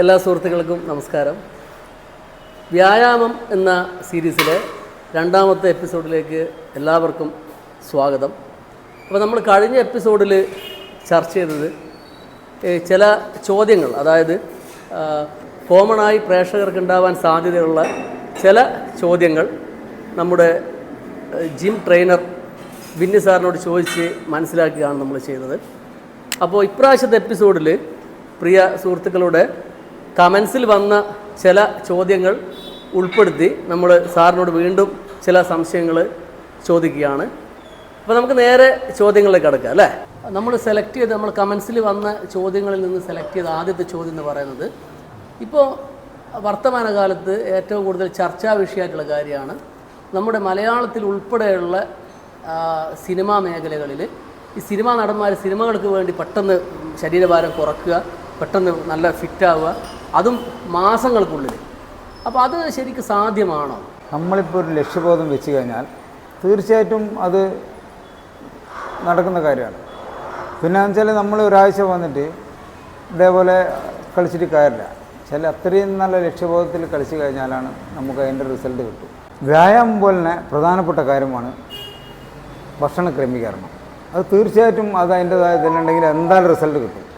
എല്ലാ സുഹൃത്തുക്കൾക്കും നമസ്കാരം. വ്യായാമം എന്ന സീരീസിലെ രണ്ടാമത്തെ എപ്പിസോഡിലേക്ക് എല്ലാവർക്കും സ്വാഗതം. അപ്പോൾ നമ്മൾ കഴിഞ്ഞ എപ്പിസോഡിൽ ചർച്ച ചെയ്തത് ചില ചോദ്യങ്ങൾ അതായത് കോമണായി പ്രേക്ഷകർക്ക് ഉണ്ടാവാൻ സാധ്യതയുള്ള ചില ചോദ്യങ്ങൾ നമ്മുടെ ജിം ട്രെയിനർ വിന്നു സാറിനോട് ചോദിച്ച് മനസ്സിലാക്കുകയാണ് നമ്മൾ ചെയ്തത്. അപ്പോൾ ഇപ്രാവശ്യത്തെ എപ്പിസോഡിൽ പ്രിയ സുഹൃത്തുക്കളുടെ കമൻസിൽ വന്ന ചില ചോദ്യങ്ങൾ ഉൾപ്പെടുത്തി നമ്മൾ സാറിനോട് വീണ്ടും ചില സംശയങ്ങൾ ചോദിക്കുകയാണ്. അപ്പോൾ നമുക്ക് നേരെ ചോദ്യങ്ങളിലേക്ക് കിടക്കാം അല്ലേ? നമ്മൾ സെലക്ട് ചെയ്ത് നമ്മൾ കമൻസിൽ വന്ന ചോദ്യങ്ങളിൽ നിന്ന് സെലക്ട് ചെയ്ത ആദ്യത്തെ ചോദ്യം എന്ന് പറയുന്നത് ഇപ്പോൾ വർത്തമാനകാലത്ത് ഏറ്റവും കൂടുതൽ ചർച്ചാ വിഷയമായിട്ടുള്ള കാര്യമാണ്. നമ്മുടെ മലയാളത്തിൽ ഉൾപ്പെടെയുള്ള സിനിമാ മേഖലകളിൽ ഈ സിനിമാ നടന്മാർ സിനിമകൾക്ക് വേണ്ടി പെട്ടെന്ന് ശരീരഭാരം കുറക്കുക പെട്ടെന്ന് നല്ല ഫിറ്റാവുക അതും മാസങ്ങൾക്കുള്ളിൽ അപ്പോൾ അത് ശരിക്കും സാധ്യമാണോ? നമ്മളിപ്പോൾ ഒരു ലക്ഷ്യബോധം വെച്ച് കഴിഞ്ഞാൽ തീർച്ചയായിട്ടും അത് നടക്കുന്ന കാര്യമാണ്. പിന്നെ വെച്ചാൽ നമ്മൾ ഒരാഴ്ച വന്നിട്ട് ഇതേപോലെ കളിച്ചിട്ട് കാര്യമില്ല. ചില അത്രയും നല്ല ലക്ഷ്യബോധത്തിൽ കളിച്ചു കഴിഞ്ഞാലാണ് നമുക്ക് അതിന്റെ റിസൾട്ട് കിട്ടും. വ്യായാമം പോലെ പ്രധാനപ്പെട്ട കാര്യമാണ് ഭക്ഷണ ക്രമീകരണം. അത് തീർച്ചയായിട്ടും അത് അതിന്റെതായ ഇതിലുണ്ടെങ്കിൽ എന്തായാലും റിസൾട്ട് കിട്ടും.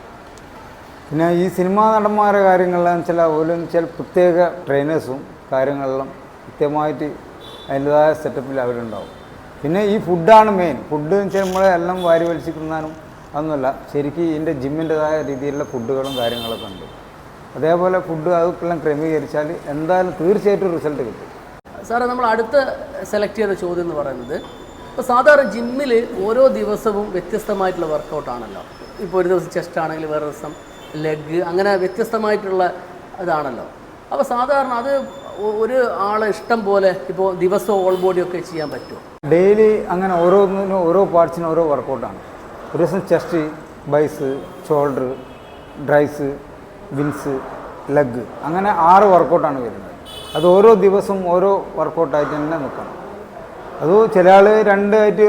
പിന്നെ ഈ സിനിമാ നടന്മാരുടെ കാര്യങ്ങളിലെന്ന് വെച്ചാൽ ഓരോ ചില പ്രത്യേക ട്രെയിനേഴ്സും കാര്യങ്ങളിലും കൃത്യമായിട്ട് അതിന്റെതായ സെറ്റപ്പിൽ അവരുണ്ടാവും. പിന്നെ ഈ ഫുഡാണ് മെയിൻ ഫുഡ് എന്ന് വെച്ചാൽ നമ്മളെ എല്ലാം വാരി വലിച്ച് തിന്നാനും അതൊന്നുമല്ല. ശരിക്കും ഇതിന്റെ ജിമ്മിന്റെതായ രീതിയിലുള്ള ഫുഡുകളും കാര്യങ്ങളൊക്കെ ഉണ്ട്. അതേപോലെ ഫുഡ് അതൊക്കെല്ലാം ക്രമീകരിച്ചാൽ എന്തായാലും തീർച്ചയായിട്ടും റിസൾട്ട് കിട്ടും. സാറേ നമ്മൾ അടുത്ത സെലക്ട് ചെയ്ത ചോദ്യം എന്ന് പറയുന്നത് ഇപ്പോൾ സാധാരണ ജിമ്മിൽ ഓരോ ദിവസവും വ്യത്യസ്തമായിട്ടുള്ള വർക്കൗട്ടാണല്ലോ ഇപ്പോൾ ഒരു ദിവസം ചെസ്റ്റ് ആണെങ്കിൽ വേറെ ദിവസം ലെഗ് അങ്ങനെ വ്യത്യസ്തമായിട്ടുള്ള ഇതാണല്ലോ. അപ്പോൾ സാധാരണ അത് ഒരു ആളെ ഇഷ്ടം പോലെ ഇപ്പോൾ ദിവസവും ഓൾ ബോഡിയൊക്കെ ചെയ്യാൻ പറ്റുമോ? ഡെയിലി അങ്ങനെ ഓരോന്നിനും ഓരോ പാർട്സിനും ഓരോ വർക്കൗട്ടാണ് ഒരു ദിവസം chest bis shoulder tris wings leg അങ്ങനെ ആറ് വർക്കൗട്ടാണ് വരുന്നത്. അത് ഓരോ ദിവസവും ഓരോ വർക്കൗട്ടായിട്ട് തന്നെ നിൽക്കണം. അത് ചില ആൾ രണ്ടായിട്ട്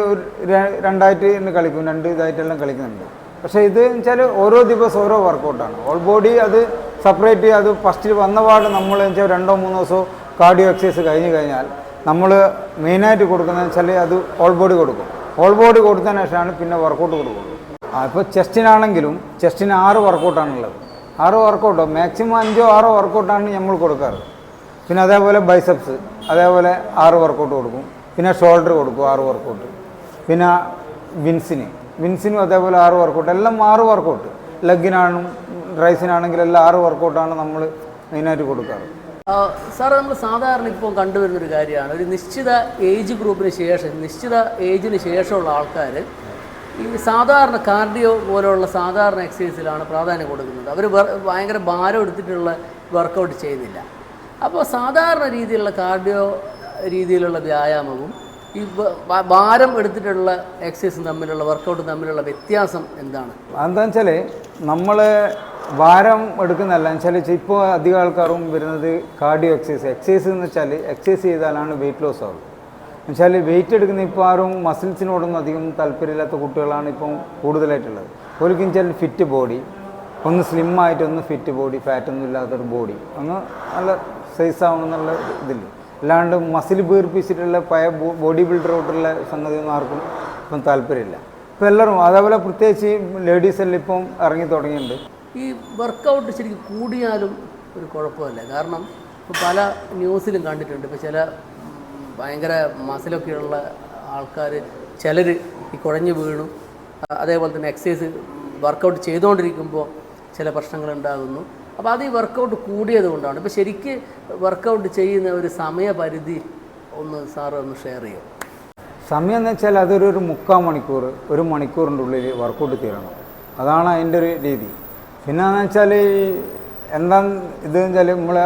രണ്ടായിട്ട് കളിക്കും രണ്ട് ഇതായിട്ടെല്ലാം കളിക്കുന്നുണ്ട്. പക്ഷേ ഇത് വെച്ചാൽ ഓരോ ദിവസം ഓരോ വർക്കൗട്ടാണ്. ഓൾ ബോഡി അത് സെപ്പറേറ്റ് അത് ഫസ്റ്റിൽ വന്ന പാട് നമ്മൾ വെച്ചാൽ രണ്ടോ മൂന്നോ ദിവസമോ കാർഡിയോ എക്സസൈസ് കഴിഞ്ഞ് കഴിഞ്ഞാൽ നമ്മൾ മെയിനായിട്ട് കൊടുക്കുന്നത് വെച്ചാൽ അത് ഓൾ ബോഡി കൊടുക്കും. ഓൾ ബോഡി കൊടുത്തതിന് ശേഷമാണ് പിന്നെ വർക്കൗട്ട് കൊടുക്കുള്ളൂ ആ ഇപ്പോൾ ചെസ്റ്റിനാണെങ്കിലും ചെസ്റ്റിന് ആറ് വർക്കൗട്ടാണുള്ളത് ആറ് വർക്കൗട്ടോ മാക്സിമം അഞ്ചോ ആറോ വർക്കൗട്ടാണ് നമ്മൾ കൊടുക്കാറ്. പിന്നെ അതേപോലെ ബൈസെപ്സ് അതേപോലെ ആറ് വർക്കൗട്ട് കൊടുക്കും. പിന്നെ ഷോൾഡർ കൊടുക്കും ആറ് വർക്കൗട്ട് പിന്നെ വിൻസിന് വിൻസിനും അതേപോലെ ആറ് വർക്കൗട്ട് എല്ലാം ആറ് വർക്കൗട്ട് ലെഗിനാണും റൈസിനാണെങ്കിലും എല്ലാം ആറ് വർക്കൗട്ടാണ് നമ്മൾ മെയിനായിട്ട് കൊടുക്കാറ്. സാർ നമ്മൾ സാധാരണ ഇപ്പോൾ കണ്ടുവരുന്ന ഒരു കാര്യമാണ്. ഒരു നിശ്ചിത ഏജ് ഗ്രൂപ്പിന് ശേഷം നിശ്ചിത ഏജിന് ശേഷമുള്ള ആൾക്കാർ ഈ സാധാരണ കാർഡിയോ പോലെയുള്ള സാധാരണ എക്സസൈസിലാണ് പ്രാധാന്യം കൊടുക്കുന്നത്. അവർ ഭയങ്കര ഭാരം എടുത്തിട്ടുള്ള വർക്കൗട്ട് ചെയ്യുന്നില്ല. അപ്പോൾ സാധാരണ രീതിയിലുള്ള കാർഡിയോ രീതിയിലുള്ള വ്യായാമവും ഈ ഭാരം എടുത്തിട്ടുള്ള എക്സസൈസും തമ്മിലുള്ള വർക്കൗട്ട് തമ്മിലുള്ള വ്യത്യാസം എന്താണ്? എന്താണെന്ന് വെച്ചാൽ നമ്മൾ ഭാരം എടുക്കുന്നതല്ല. വെച്ചാൽ ഇപ്പോൾ അധികം ആൾക്കാരും വരുന്നത് കാർഡിയോ എക്സസൈസ് എക്സസൈസ് എന്ന് വെച്ചാൽ എക്സസൈസ് ചെയ്താലാണ് വെയിറ്റ് ലോസ് ആവുന്നത് എന്നുവെച്ചാൽ വെയിറ്റ് എടുക്കുന്ന ഇപ്പോൾ ആരും മസിൽസിനോടൊന്നും അധികം താല്പര്യമില്ലാത്ത കുട്ടികളാണ് ഇപ്പം കൂടുതലായിട്ടുള്ളത്. ഒരിക്കലും വെച്ചാൽ ഫിറ്റ് ബോഡി ഒന്ന് സ്ലിം ആയിട്ട് ഒന്ന് ഫിറ്റ് ബോഡി ഫാറ്റൊന്നും ഇല്ലാത്തൊരു ബോഡി ഒന്ന് നല്ല സൈസ് ആവണം എന്നുള്ള ഇതില്ല അല്ലാണ്ട് മസിൽ വീർപ്പിച്ചിട്ടുള്ള പഴയ ബോഡി ബിൽഡറോട്ടുള്ള സംഗതിയൊന്നും ആർക്കും ഇപ്പം താല്പര്യമില്ല. ഇപ്പം എല്ലാവരും അതേപോലെ പ്രത്യേകിച്ച് ലേഡീസ് എല്ലാം ഇപ്പം ഇറങ്ങി തുടങ്ങിയിട്ടുണ്ട്. ഈ വർക്കൗട്ട് ശരിക്കും കൂടിയാലും ഒരു കുഴപ്പമില്ല. കാരണം ഇപ്പോൾ പല ന്യൂസിലും കണ്ടിട്ടുണ്ട്. ഇപ്പോൾ ചില ഭയങ്കര മസിലൊക്കെയുള്ള ആൾക്കാർ ചിലർ ഈ കുഴഞ്ഞു വീണു. അതേപോലെ തന്നെ എക്സസൈസ് വർക്കൗട്ട് ചെയ്തുകൊണ്ടിരിക്കുമ്പോൾ ചില പ്രശ്നങ്ങൾ ഉണ്ടാകുന്നു. അപ്പോൾ അത് ഈ വർക്കൗട്ട് കൂടിയത് കൊണ്ടാണ്. ഇപ്പോൾ ശരിക്ക് വർക്കൗട്ട് ചെയ്യുന്ന ഒരു സമയപരിധി ഒന്ന് സാറ് ഒന്ന് ഷെയർ ചെയ്യും. സമയം എന്ന് വെച്ചാൽ അതൊരു ഒരു മുക്കാൽ മണിക്കൂർ ഒരു മണിക്കൂറിന്റെ ഉള്ളിൽ വർക്കൗട്ട് തീരണം. അതാണ് അതിന്റെ ഒരു രീതി. പിന്നെ എന്ന് വെച്ചാൽ ഈ എന്താന്ന് ഇത് വെച്ചാൽ നമ്മൾ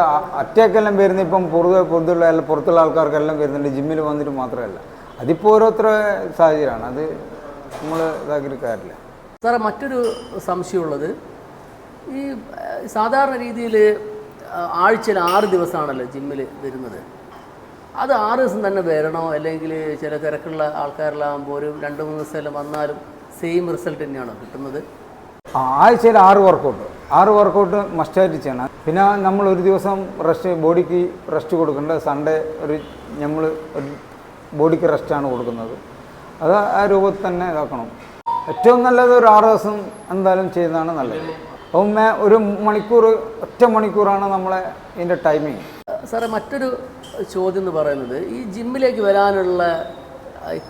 അറ്റാക്കെല്ലാം വരുന്ന ഇപ്പം പുറത്ത് പുറത്തുള്ള പുറത്തുള്ള ആൾക്കാർക്കെല്ലാം വരുന്നുണ്ട് ജിമ്മിൽ വന്നിട്ട് മാത്രമല്ല. അതിപ്പോൾ ഓരോരുത്തര സാഹചര്യമാണ്. അത് നമ്മൾ ഇതാക്കിയിട്ട് കാര്യമില്ല. സാറേ മറ്റൊരു സംശയമുള്ളത്. ഈ സാധാരണ രീതിയിൽ ആഴ്ചയിൽ ആറ് ദിവസമാണല്ലോ ജിമ്മിൽ വരുന്നത്. അത് ആറ് ദിവസം തന്നെ വരണോ? അല്ലെങ്കിൽ ചില തിരക്കുള്ള ആൾക്കാരിലാകുമ്പോൾ ഒരു രണ്ട് മൂന്ന് ദിവസം എല്ലാം വന്നാലും സെയിം റിസൾട്ട് തന്നെയാണോ കിട്ടുന്നത്? ആഴ്ചയിൽ ആറ് വർക്കൗട്ട് ആറ് വർക്കൗട്ട് മസ്റ്റായിട്ട് ചെയ്യണം. പിന്നെ നമ്മൾ ഒരു ദിവസം റെസ്റ്റ് ബോഡിക്ക് റെസ്റ്റ് കൊടുക്കേണ്ടത് സൺഡേ ഒരു നമ്മൾ ഒരു ബോഡിക്ക് റെസ്റ്റാണ് കൊടുക്കുന്നത്. അത് ആ രൂപത്തിൽ തന്നെ ഇതാക്കണം. ഏറ്റവും നല്ലത് ഒരു ആറ് ദിവസം എന്തായാലും ചെയ്യുന്നതാണ് നല്ലത്. അപ്പം ഒരു മണിക്കൂർ ഒറ്റ മണിക്കൂറാണ് നമ്മളെ ഇതിന്റെ ടൈമിങ് സാറേ മറ്റൊരു ചോദ്യം എന്ന് പറയുന്നത് ഈ ജിമ്മിലേക്ക് വരാനുള്ള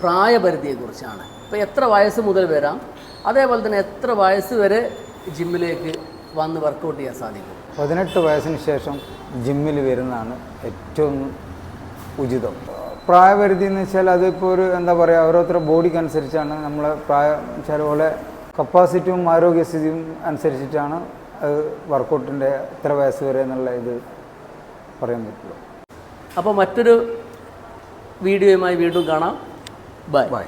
പ്രായപരിധിയെ കുറിച്ചാണ് പ്രായപരിധിയെക്കുറിച്ചാണ്. ഇപ്പോൾ എത്ര വയസ്സ് മുതൽ വരാം? അതേപോലെ തന്നെ എത്ര വയസ്സ് വരെ ജിമ്മിലേക്ക് വന്ന് വർക്കൗട്ട് ചെയ്യാൻ സാധിക്കും? പതിനെട്ട് വയസ്സിന് ശേഷം ജിമ്മിൽ വരുന്നതാണ് ഏറ്റവും ഉചിതം. പ്രായപരിധി എന്ന് വെച്ചാൽ അതിപ്പോൾ ഒരു എന്താ പറയുക ഓരോരുത്തരുടെ ബോഡിക്ക് അനുസരിച്ചാണ് നമ്മളെ പ്രായം. വെച്ചാൽ പോലെ കപ്പാസിറ്റിയും ആരോഗ്യസ്ഥിതിയും അനുസരിച്ചിട്ടാണ് അത് വർക്കൗട്ടിന്റെ എത്ര വയസ്സ് വരെ എന്നുള്ള ഇത് പറയാൻ പറ്റുള്ളൂ. അപ്പോൾ മറ്റൊരു വീഡിയോയുമായി വീണ്ടും കാണാം. ബൈ. ബൈ.